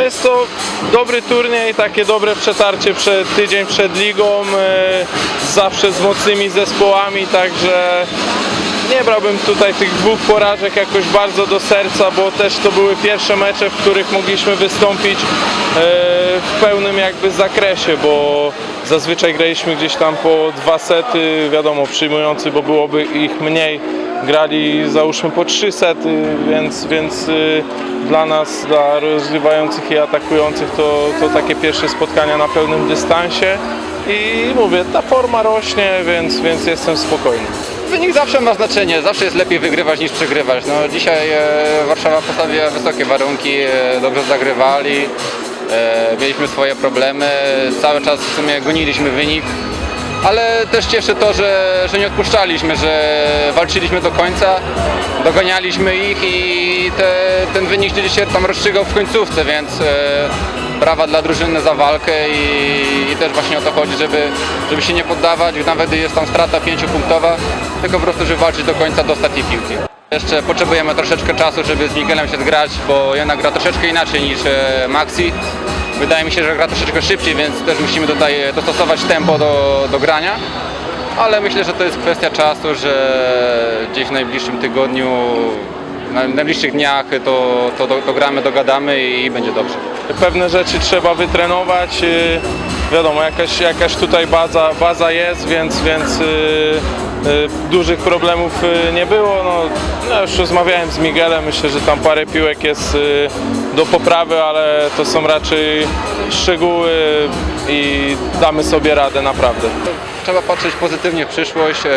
No jest to dobry turniej, takie dobre przetarcie przed tydzień przed ligą, e, zawsze z mocnymi zespołami, także nie brałbym tutaj tych dwóch porażek jakoś bardzo do serca, bo też to były pierwsze mecze, w których mogliśmy wystąpić e, w pełnym jakby zakresie, bo zazwyczaj graliśmy gdzieś tam po dwa sety, wiadomo, przyjmujący, bo byłoby ich mniej, grali załóżmy po trzy sety, więc, więc y, dla nas, dla rozgrywających i atakujących to, to takie pierwsze spotkania na pełnym dystansie i mówię, ta forma rośnie, więc, więc jestem spokojny. Wynik zawsze ma znaczenie, zawsze jest lepiej wygrywać niż przegrywać. No, dzisiaj e, Warszawa postawiła wysokie warunki, e, dobrze zagrywali, e, mieliśmy swoje problemy, cały czas w sumie goniliśmy wynik, ale też cieszy to, że, że nie odpuszczaliśmy, że walczyliśmy do końca, doganialiśmy ich i te, ten wynik się tam rozstrzygał w końcówce, więc e, brawa dla drużyny za walkę i, i też właśnie o to chodzi, żeby, żeby się nie poddawać, nawet jest tam strata pięciopunktowa, tylko po prostu, żeby walczyć do końca, do ostatniej piłki. Jeszcze potrzebujemy troszeczkę czasu, żeby z Miguelem się zgrać, bo jednak gra troszeczkę inaczej niż e, Maxi. Wydaje mi się, że gra troszeczkę szybciej, więc też musimy tutaj dostosować tempo do, do grania. Ale myślę, że to jest kwestia czasu, że gdzieś w najbliższym tygodniu, w najbliższych dniach to, to, to, to gramy, dogadamy i będzie dobrze. Pewne rzeczy trzeba wytrenować. y, Wiadomo, jakaś, jakaś tutaj baza, baza jest, więc, więc y, dużych problemów y, nie było. No, ja już rozmawiałem z Miguelem, myślę, że tam parę piłek jest y, do poprawy, ale to są raczej szczegóły i damy sobie radę naprawdę. Trzeba patrzeć pozytywnie w przyszłość. e,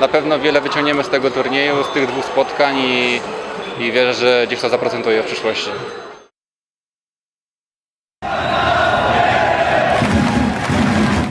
Na pewno wiele wyciągniemy z tego turnieju, z tych dwóch spotkań i, i wierzę, że gdzieś to zaprocentuje w przyszłości.